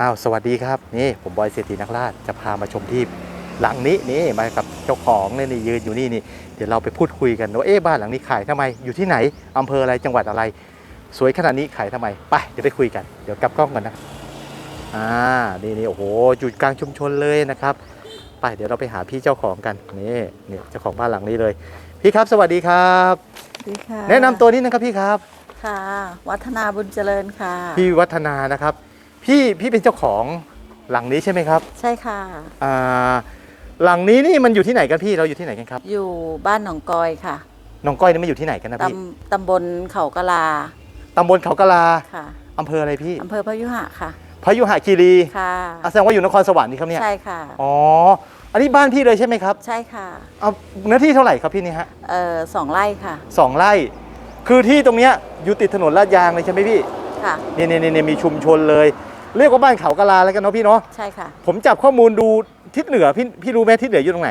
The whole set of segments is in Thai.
อ้าวสวัสดีครับนี่ผมบอยเศรษฐีนักราชจะพามาชมที่หลังนี้นี่มากับเจ้าของเนี่ยนี่ยืนอยู่นี่นี่เดี๋ยวเราไปพูดคุยกันว่าเอ๊ะบ้านหลังนี้ขายทำไมอยู่ที่ไหนอำเภออะไรจังหวัดอะไร สวยขนาดนี้ขายทำไมไปเดี๋ยวไปคุยกันเดี๋ยวกลับกล้องกันนะอ่านี่นี่โอ้โหอยู่กลางชุมชนเลยนะครับ ไปเดี๋ยวเราไปหาพี่เจ้าของกันนี่นี่เจ้าของบ้านหลังนี้เลย พี่ครับสวัสดีครับสวัสดีค่ะแนะนำตัวนิดนะครับพี่ครับค่ะ วัฒนาบุญเจริญค่ะ พี่วัฒนานะครับ พี่พี่เป็นเจ้าของหลังนี้ใช่ไหมครับใช่ค่ะ อ่าหลังนี้นี่มันอยู่ที่ไหนกันพี่เราอยู่ที่ไหนกันครับอยู่บ้านหนองกอยค่ะน้องก้อยนี่มันอยู่ที่ไหนกันนะตพี่ำตำบลเขากะลาตำบลเขากะลาค่ะอำเภออะไรพี่อำเภอพยุหะค่ะพยุหคีรีค่ะอะแสดงว่าอยู่นครสวรรค์นี่ครับเนี่ยใช่ค่ะ อ๋ออันนี้บ้านพี่เลยใช่ไหมครับใช่ค่ะเอาเนื้อที่เท่าไหร่ครับพี่นี่ฮะเอ่อสองไร่ค่ะสองไร่ คือที่ตรงเนี้ยอยู่ติดถนนลาดยางเลยใช่ไหมพี่ค่ะนี่นี่นี่มีชุมชนเลย เรียกว่าบ้านเขากะลาแล้วกันเนาะพี่เนาะใช่ค่ะ ผมจับข้อมูลดูทิศเหนือพี่พี่รู้ไหมทิศเหนืออยู่ตรงไหน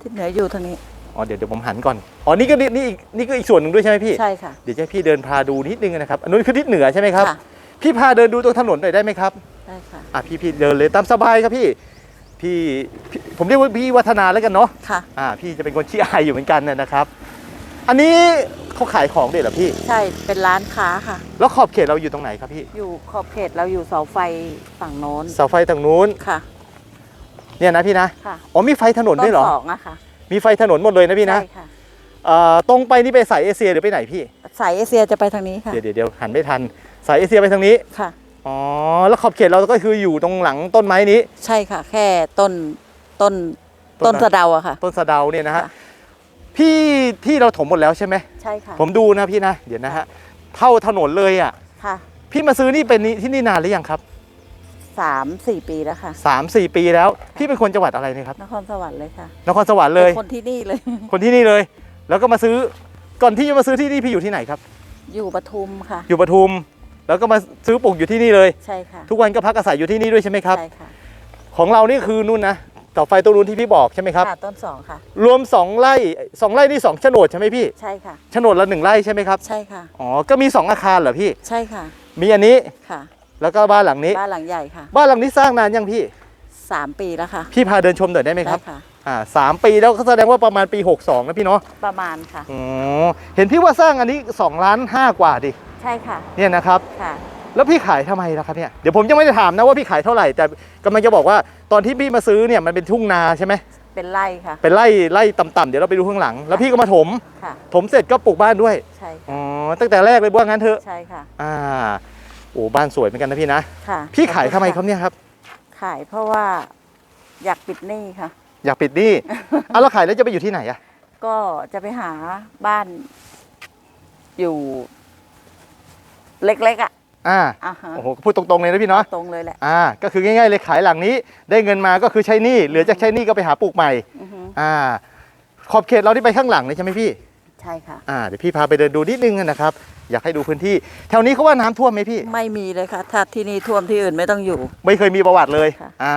ที่เหนืออยู่ทางนี้อ๋อเดี๋ยวเดี๋ยวผมหันก่อนอ๋อนี่ก็นี่นี่อีกนี่ก็อีกส่วนหนึ่งด้วยใช่ไหมพี่ใช่ค่ะเดี๋ยวจะให้พี่เดินพาดูนิดนึงนะครับอันนู้นคือทิศเหนือใช่ไหมครับค่ะพี่พาเดินดูตรงถนนหน่อยได้ไหมครับได้ค่ะอะพี่พี่เดินเลยตามสบายครับพี่พี่พี่ผมเรียกว่าพี่วัฒนาแล้วกันเนาะค่ะ อ่าพี่จะเป็นคนชี้อายอยู่เหมือนกันนะนะครับ อันนี้ เขาขายของด้วยเหรอพี่ ใช่เป็นร้านค้าค่ะ แล้วขอบเขตเราอยู่ตรงไหนครับพี่ อยู่ขอบเขตเราอยู่เสาไฟฝั่งโน้นเสาไฟทางนู้น ค่ะ เนี่ยนะพี่นะ ค่ะอ๋อมีไฟถนนต้ด้วยเหรอสองอะค่ะมีไฟถนนหมดเลยนะพี่นะใช่ค่ะเอ่อตรงไปนี่ไปสายเอเชียหรือไปไหนพี่ สายเอเชียจะไปทางนี้ค่ะ เดี๋ยวเดี๋ยวเดี๋ยวหันไม่ทัน สายเอเชียไปทางนี้ ค่ะ อ๋อ แล้วขอบเขตเราก็คืออยู่ตรงหลังต้นไม้นี้ ใช่ค่ะ แค่ต้นต้นต้ต้นนอะไร สะเดาอะค่ะ ต้นสะเดาเนี่ยนะฮะ ค่ะ พี่ที่เราถมหมดแล้วใช่ไหมใช่ค่ะผมดูนะพี่นะเดี๋ยวนะฮะเท่าถนนเลยอะค่ะพี่มาซื้อนี่เป็นนี่ที่นี่นานหรือยังครับสามสี่ปีแล้วค่ะสามสี่ปีแล้ว พี่เป็นคนจังหวัดอะไรเนะครับนครสวรรค์เลยค่ะนครสวรรค์เลยป็นคนที่นี่เลย คนที่นี่เลย แล้วก็มาซื้อก่อนที่จะมาซื้อที่นี่พี่อยู่ที่ไหนครับ อยู่ปทุมค่ะ อยู่ปทุม แล้วก็มาซื้อปลูกอยู่ที่นี่เลยใช่ค่ะทุกวันก็พักอาศัยอยู่ที่นี่ด้วยใช่ไหมครับใช่ค่ะของเรานี่คือนู่นนะ ต่อไฟตรงนู้นที่พี่บอกใช่ไหมครับ ค่ะต้นสองค่ะ รวมสองไร่สองไร่นี่สองโฉนดใช่ไหมพี่ใช่ค่ะ โฉนดละหนึ่งไร่ใช่ไหมครับ ใช่ค่ะ อ๋อ ก็มี 2 อาคารเหรอพี่ ใช่ค่ะ มีอันนี้ค่ะ แล้วก็บ้านหลังนี้ บ้านหลังใหญ่ค่ะบ้านหลังนี้สร้างนานยังพี่ สามปีแล้วค่ะพี่พาเดินชมหน่อยได้ไหมครับด้ค่ะ อ่าสามปีแล้วก็แสดงว่าประมาณปี 62นะพี่เนาะ ประมาณค่ะ อ๋อ เห็นพี่ว่าสร้างอันนี้2ล้านห้ากว่าดิ ใช่ค่ะ เนี่ยนะครับ ค่ะ แล้วพี่ขายทำไมล่ะครับเนี่ยเดี๋ยวผมยังไม่ได้ถามนะว่าพี่ขายเท่าไหร่แต่กำลังจะบอกว่าตอนที่พี่มาซื้อเนี่ยมันเป็นทุ่งนาใช่ไหมเป็นไร่ค่ะ เป็นไร่ไร่ต่ำๆเดี๋ยวเราไปดูข้างหลัง แล้วพี่ก็มาถมค่ะถมเสร็จก็ปลูกบ้านด้วยใช่อ๋อตั้งแต่แรกเลยว่างั้นเถอะใช่ค่ะอ่าโอ้บ้านสวยเหมือนกันนะพี่นะค่ะ พี่ขายทำไมครับเนี่ยครับ ขายเพราะว่าอยากปิดหนี้ค่ะ อยากปิดหนี้เอาแล้วขายแล้วจะไปอยู่ที่ไหนอะก็จะไปหาบ้านอยู่ เล็กๆอะ อ่าอ่าฮะโอ้โหพูดตรงๆเลยนะพี่เนาะตรงเลยแหละอ่าก็คือง่ายๆเลยขายหลังนี้ ได้เงินมาก็คือใช้หนี้เหลือจากใช้หนี้ก็ไปหาปลูกใหม่อือฮึอ่าขอบเขตเราที่ไปข้างหลังเลยใช่ไหมพี่ใช่ค่ะ อ่าเดี๋ยวพี่พาไปเดินดูนิดนึงนะครับ อยากให้ดูพื้นที่แถวนี้เขาว่าน้ำท่วมไหมพี่ ไม่มีเลยค่ะ ถ้าที่นี่ท่วมที่อื่นไม่ต้องอยู่ ไม่เคยมีประวัติเลยค่ะ อ่า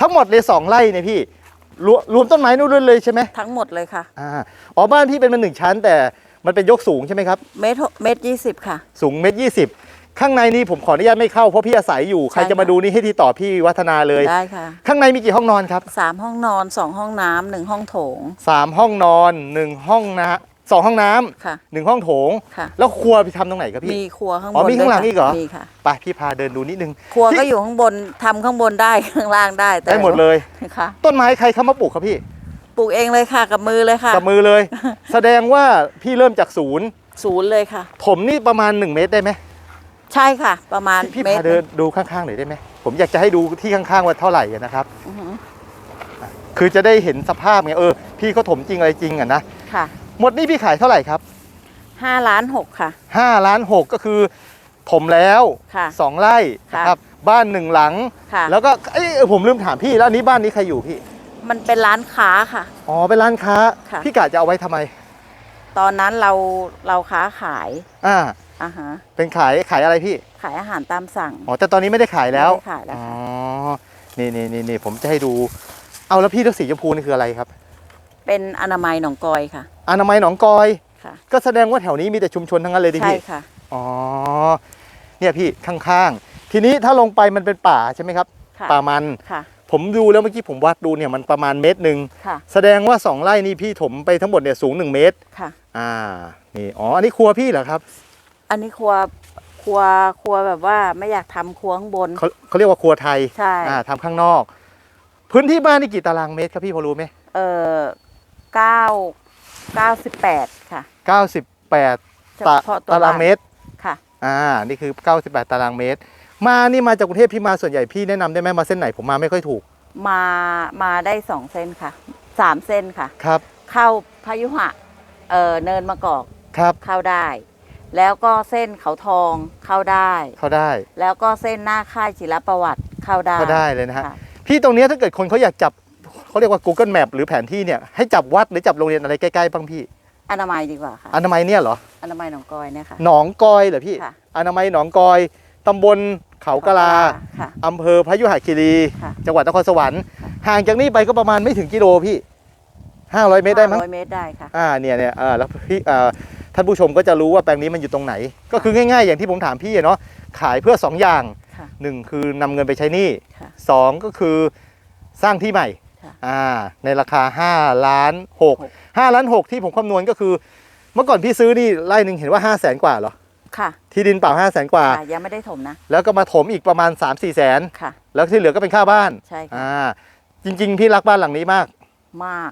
ทั้งหมดเลยสองไร่เนี่ยพี่รวมรวมต้นไม้นู่นเลยใช่ไหมทั้งหมดเลยค่ะ อ่าอ๋อบ้านพี่เป็นมันหนึ่งชั้น แต่มันเป็นยกสูงใช่ไหมครับ เมตรหกเมตรยี่สิบค่ะ สูงเมตรยี่สิบ ข้างในนี่ผมขออนุญาตไม่เข้าเพราะพี่อาศัยอยู่ใครใช่จะมาค่ะดูนี่ให้ที่ต่อพี่วัฒนาเลย ได้ค่ะข้างในมีกี่ห้องนอนครับสามห้องนอนสองห้องน้ำหนึ่งห้องโถงสามห้องนอนหนึ่งห้องนะสองห้องน้ำค่ะหนึ่งห้องโถง ค่ะ แล้วครัวพี่ทำตรงไหนครับพี่ มีครัวข้างบอ๋อนมีข้างหลังด้วยอีกเหรอ มีค่ะ ไปพี่พาเดินดูนิดนึงครัวก็อยู่ข้างบนทำข้างบนได้ข้างล่างได้แต่ได้หมดเลย ค่ะต้นไม้ใครเข้ามาปลูกครับพี่ปลูกเองเลยค่ะกับมือเลยค่ะกับมือเลย แสดงว่าพี่เริ่มจากศูนย์ศูนย์เลยค่ะ ถมนี่ประมาณ 1 เมตรได้ไหม ใช่ค่ะ ประมาณพี่เมตพารเดินดูข้างๆหน่อยได้ไหมผมอยากจะให้ดูที่ข้างๆว่าเท่าไหร่อะนะครับ อือหือคือจะได้เห็นสภาพไงเออพี่เขาถมจริงอะไรจริงอะนะค่ะหมดนี่พี่ขายเท่าไหร่ครับห้าล้านหกค่ะ 5ล้าน6ก็คือถมแล้วค่ะ2ไร่ค่ะ นะครับบ้านหนึ่งหลัง ค่ะ แล้วก็เอ้ยผมลืมถามพี่แล้วอันนี้บ้านนี้ใครอยู่พี่มันเป็นร้านค้าค่ะ อ๋อเป็นร้านค้า ค่ะ พี่กะจะเอาไว้ทำไมตอนนั้นเราเราค้าขาย อ่า อ่าฮะเป็นขายขายอะไรพี่ ขายอาหารตามสั่ง อ๋อ แต่ตอนนี้ไม่ได้ขายแล้วไม่ได้ขายแล้วอ๋อ ค่ะ นี่นี่นี่นี่ผมจะให้ดู เอาแล้วพี่เลือกสีชมพูนี่คืออะไรครับ เป็นอนามัยหนองกอยค่ะอนามัยหนองกอย ค่ะ ก็แสดงว่าแถวนี้มีแต่ชุมชนทั้งนั้นเลยดิใช่พี่ ค่ะ อ๋อ เนี่ยพี่ข้างๆ ทีทีนี้ถ้าลงไปมันเป็นป่าใช่ไหมครับ ค่ะป่ามัน ค่ะผมดูแล้วเมื่อกี้ผมวัดดูเนี่ยมันประมาณเมตรหนึ่ง ค่ะแสดงว่า2ไร่นี่พี่ถมไปทั้งหมดเนี่ยสูง1เมตร ค่ะ อ่า นี่ อ๋อ อันนี้ครัวพี่เหรอครับ อันนี้ครัวครัวครัวแบบว่าไม่อยากทำครัวข้างบน เขาเขาเรียกว่าครัวไทยใช่ อ่าทำข้างนอก พื้นที่บ้านนี่กี่ตารางเมตรครับพี่พอรู้ไหมเออเก้าเก้าสิบแปดค่ะ98เฉตาพาะตัวตารางเมตร ค่ะ อ่า นี่คือ 98 ตารางเมตร มานี่มาจากกรุงเทพพี่มาส่วนใหญ่พี่แนะนำได้ไหมมาเส้นไหนผมมาไม่ค่อยถูกมามาได้สองเส้นค่ะสามเส้นค่ะ ครับ เข้าพายุหะเออเนินมะกอกครับ เข้าได้ แล้วก็เส้นเขาทองเข้าได้ เขาได้แล้วก็เส้นหน้าค่ายจิรประวัติเข้าได้ เขาได้เลยนะฮะค่ะ พี่ตรงเนี้ยถ้าเกิดคนเขาอยากจับเขาเรียกว่า Google Map หรือแผนที่เนี่ยให้จับวัดหรือจับโรงเรียนอะไรใกล้ๆบ้างพี่ อนามัยดีกว่าค่ะ อนามัยเนี่ยเหรอ อนามัยหนองกอยเนี่ยค่ะ หนองกอยเหรอพี่ ค่ะ อนามัยหนองกอย ตำบลเขากะลา ค่ะ อำเภอพยุหคีรี ค่ะจังหวัดนครสวรรค์ ค่ะ ห่างจากนี้ไปก็ประมาณไม่ถึงกิโลพี่ 500 เมตรได้มั้งร้อยเมตรได้ค่ะ อ่า เนี่ยเนี่ยอ่าแล้วพี่อ่า ท่านผู้ชมก็จะรู้ว่าแปลงนี้มันอยู่ตรงไหน ก็คือง่ายๆ อย่างที่ผมถามพี่อะเนาะขายเพื่อ 2 อย่าง ค่ะหนึ่งคือนำเงินไปใช้หนี้ค่ะสองก็คือสร้างที่ใหม่ค่ะอ่าในราคา 5 ล้าน6 5ล้าน6ที่ผมคำนวณก็คือ เมื่อก่อนพี่ซื้อนี่ไร่หนึ่งเห็นว่า 5 0 0แสนกว่าเหรอ ค่ะที่ดินเปล่า 5 0 0แสนกว่า ค่ะยังไม่ได้ถมนะแล้วก็มาถมอีกประมาณ 3 4แสนค่ะ แล้วที่เหลือก็เป็นค่าบ้านใช่ค่ะ อ่าจริงๆ พี่รักบ้านหลังนี้มาก มาก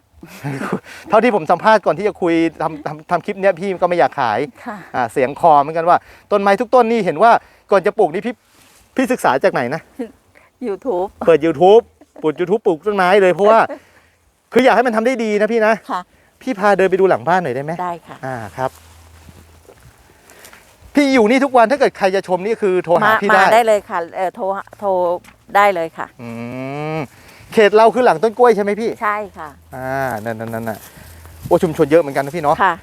เท่าที่ผมสัมภาษณ์ก่อนที่จะคุยทำทำทำคลิปเนี้ยพี่ก็ไม่อยากขายค่ะ อ่าเสียงคอเหมือนกันว่าต้นไม้ทุกต้นนี่เห็นว่าก่อนจะปลูกนี่พี่พี่ศึกษาจากไหนนะ YouTube เปิด YouTube ปลูก YouTube ปลูกต้นไม้เลยเพราะว่า คืออยากให้มันทำได้ดีนะพี่นะ ค่ะ พี่พาเดินไปดูหลังบ้านหน่อยได้ไหม ได้ค่ะ อ่าครับ พี่อยู่นี่ทุกวันถ้าเกิดใครจะชมนี่คือโทรหามาพี่มาได้ได้เลยค่ะเออโทรโทรได้เลยค่ะ อืม เขตเราคือหลังต้นกล้วยใช่ไหมพี่ ใช่ค่ะ อ่า นั่นนั่นนั่นน่ะโอ้ชุมชนเยอะเหมือนกันนะพี่เนาะ ค่ะ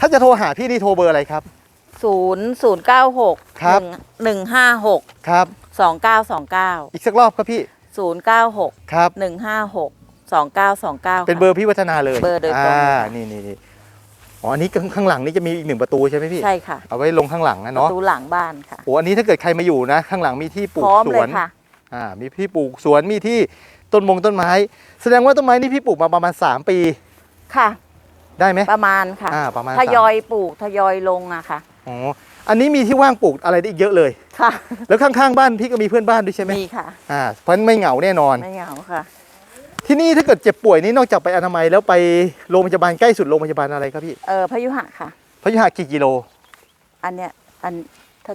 ถ้าจะโทรหาพี่นี่โทรเบอร์อะไรครับ ศูนย์ศูนย์เก้าหกครับ หนึ่งห้าหกครับ สองเก้าสองเก้าอีกสักรอบครับพี่ ศูนย์เก้าหกครับ หนึ่งห้าหกสองเก้าสองเก้า เป็นเบอร์พี่วัฒนาเลยเบอร์โดยตรง อ่าเลยค่ะนี่นี่นี่อ๋อ อันนี้ข้างข้างหลังนี่จะมีอีกหนึ่งประตูใช่ไหมพี่ ใช่ค่ะเอาไว้ลงข้างหลังนะประเนาะตูหลังบ้านค่ะ โอ้ อันนี้ถ้าเกิดใครมาอยู่นะ ข้างหลังมีที่ปลูพกร้อมสเลวยน ค่ะ อ่ามีที่ปลูกสวนมีที่ต้นมงต้นไม้ แสดงว่าต้นไม้นี่พี่ปลูกมาประมาณ 3 ปี ค่ะ ได้ไหมประมาณค่ะ อ่าประมาณทสามยอยปลูกทยอยลงอะค่ะ อ๋ออันนี้มีที่ว่างปลูกอะไรได้อีกเยอะเลย ค่ะ แล้วข้างๆบ้านพี่ก็มีเพื่อนบ้านด้วยใช่ไหมมีค่ะ อ่าเพราะฉะนั้นไม่เหงาแน่นอน ไม่เหงาค่ะ ที่นี่ถ้าเกิดเจ็บป่วยนี่นอกจากไปอนามัยแล้วไปโรงพยาบาลใกล้สุดโรงพยาบาลอะไรครับพี่เออพยุหะค่ะ พยุหะกี่กิโลอันเนี้ยอันถ้า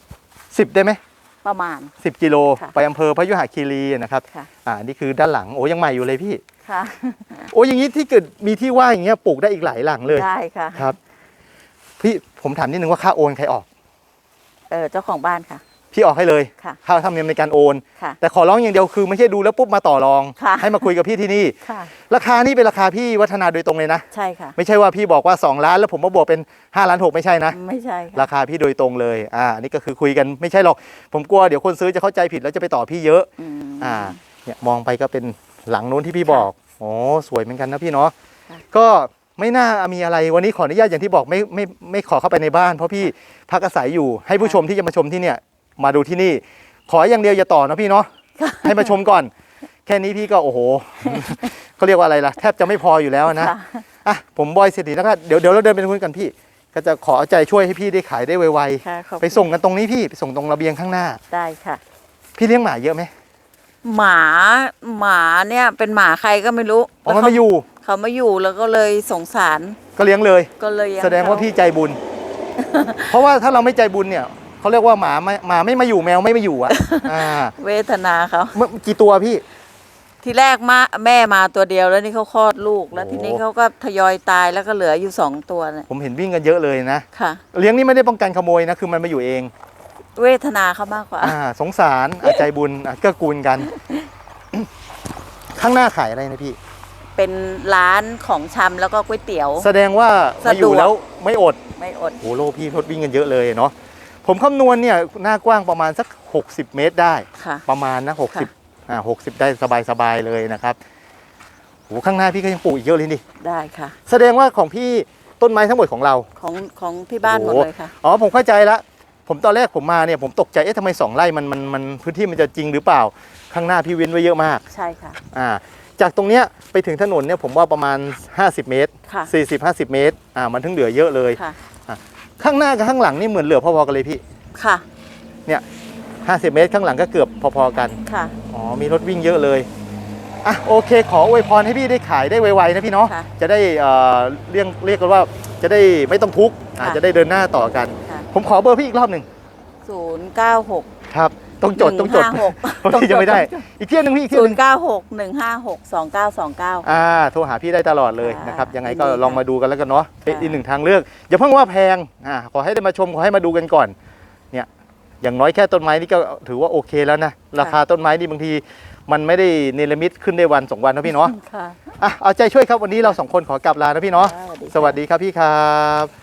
สิบได้ไหม ประมาณสิบกิโล ค่ะไปอำเภอพยุหคีรีนะครับค่ะ อ่านี่คือด้านหลังโอ้ยังใหม่อยู่เลยพี่ ค่ะ โอ้อย่างนี้ที่เกิดมีที่ว่างอย่างเงี้ยปลูกได้อีกหลายหลังเลยได้ค่ะ ครับ พี่ผมถามนิดนึงว่าค่าโอนใครออก เออเจ้าของบ้านค่ะ พี่ออกให้เลยค่ะค่าธรรมเนียมในการโอน ค่ะแต่ขอร้องอย่างเดียวคือไม่ใช่ดูแล้วปุ๊บมาต่อรอง ค่ะให้มาคุยกับพี่ที่นี่ ค่ะ ราคานี่เป็นราคาพี่วัฒนาโดยตรงเลยนะ ใช่ค่ะ ไม่ใช่ว่าพี่บอกว่า 2 ล้านแล้วผมมาบวกเป็น 5 ล้าน6ไม่ใช่นะ ไม่ใช่ค่ะ ราคาพี่โดยตรงเลยอ่านี่ก็คือคุยกันไม่ใช่หรอก ผมกลัวเดี๋ยวคนซื้อจะเข้าใจผิดแล้วจะไปต่อพี่เยอะ อืม อ่าเนี่ยมองไปก็เป็นหลังนู้นที่พี่ค่ะบอกโอ้สวยเหมือนกันนะพี่เนาะค่ะก็ไม่น่ามีอะไรวันนี้ขออนุญาตอย่างที่บอกไม่ไม่ไม่ขอเข้าไปในบ้าน เพราะพี่พักอาศัยอยู่ให้ผู้ชมที่จะมาชมที่เนี่ย มาดูที่นี่ ขออย่างเดียวอย่าต่อนะพี่เนาะให้มาชมก่อน แค่นี้พี่ก็โอ้โหเขาเรียกว่าอะไรล่ะ แทบจะไม่พออยู่แล้วนะค่ะอะผมบอยเศรษฐีนะครับเดี๋ยวเดี๋ยวเราเดินไปคุยกันพี่ ก็จะขอเอาใจช่วยให้พี่ได้ขายได้ไวค่ะขอบๆคุณไปส่งกันตรงนี้พี่ไปส่งตรงระเบียงข้างหน้าได้ค่ะ พี่เลี้ยงหมาเยอะไหมหมาหมาเนี่ยเป็นหมาใครก็ไม่รู้อ๋อมันมาอยู่ เขามาอยู่แล้วก็เลยสงสาร ก็เลี้ยงเลย ก็เลยยังแสดงว่าเขพี่ใจบุญ เพราะว่าถ้าเราไม่ใจบุญเนี่ย เขาเรียกว่าหมาไม่หมาไม่มาอยู่แมวไม่มาอยู่อะอ่าเวทนาเขาเมื่อกี่ตัวพี่ ทีแรกมาแม่มาตัวเดียวแล้วนี่เขาคลอดลูกแล้วโอ้ทีนี้เขาก็ทยอยตายแล้วก็เหลืออยู่สองตัวเนี่ยผมเห็นวิ่งกันเยอะเลยนะ ค่ะ เลี้ยงนี่ไม่ได้ป้องกันขโมยนะ คือมันมาอยู่เอง เวทนาเขามากกว่า อ่า สงสารอะใจบุญอะเกื้อกูลกัน ข้างหน้าขายอะไรนะพี่ เป็นร้านของชำแล้วก็ก๋วยเตี๋ยว แสดงว่ามาอยู่สะดวกแล้วไม่อดไม่อด โอ้โลพี่รถวิ่งกันเยอะเลยเนาะ ผมคำนวณเนี่ยหน้ากว้างประมาณสัก 60 เมตรได้ ค่ะ ประมาณนะค่ะ60อ่า60ได้สบายๆเลยนะครับโอ้ข้างหน้าพี่ก็ยังปลูกอีกเยอะเลยนี่ได้ค่ะ แสดงว่าของพี่ต้นไม้ทั้งหมดของเรา ของของที่บ้านหมดโอ้เลยค่ะ อ๋อผมเข้าใจละผมตอนแรกผมมาเนี่ยผมตกใจเอ๊ะทำไมสองไร่มันมันมันพื้นที่มันจะจริงหรือเปล่า ข้างหน้าพี่เว้นไว้เยอะมากใช่ค่ะ อ่าจากตรงเนี้ยไปถึงถนนเนี่ยผมว่าประมาณ 50 เมตร ค่ะ 40-50 เมตรอ่ามันถึงเหลือเยอะเลย ค่ะ ข้างหน้ากับข้างหลังนี่เหมือนเหลือพอๆกันเลยพี่ ค่ะ 50 เมตร ข้างหลังก็เกือบพอๆกัน ค่ะ อ๋อ มีรถวิ่งเยอะเลย อะ โอเค ขออวยพรให้พี่ได้ขายได้ไวๆนะพี่เนาะ ค่ะจะได้เอ่อเรียกเรียกกันว่าจะได้ไม่ต้องทุกข์อะค่ะ จะได้เดินหน้าต่อกัน ค่ะผมขอเบอร์พี่อีกรอบหนึ่ง ศูนย์เก้าหกครับ ต้องจดต้องจดหกเพราะพี่จะไม่ได้ อีกเที่ยหนึงพี่อีกเที่ยศูหนนึงย์เก้าหกหนึ่งห้าหกสองเก้าสองเก้า อ่าโทรหาพี่ได้ตลอดเลยค่ะนะครับยังไงก็ยินดีค่ะลองมาดูกันแล้วกันเนาะเป็นค่ะอีกหนึ่งทางเลือก อย่าเพิ่งว่าแพงอ่าขอให้ได้มาชมขอให้มาดูกันก่อนเนี่ยอย่างน้อยแค่ต้นไม้นี่ก็ถือว่าโอเคแล้วนะราคาต้นไม้นี่บางที มันไม่ได้เนรมิตขึ้นได้วันสองวันนะพี่เนาะ ค่ะ อะเอาใจช่วยครับวันนี้เราสองคนขอกลับลานะพี่เนาะค่ะสวัสดีครับพี่ครับ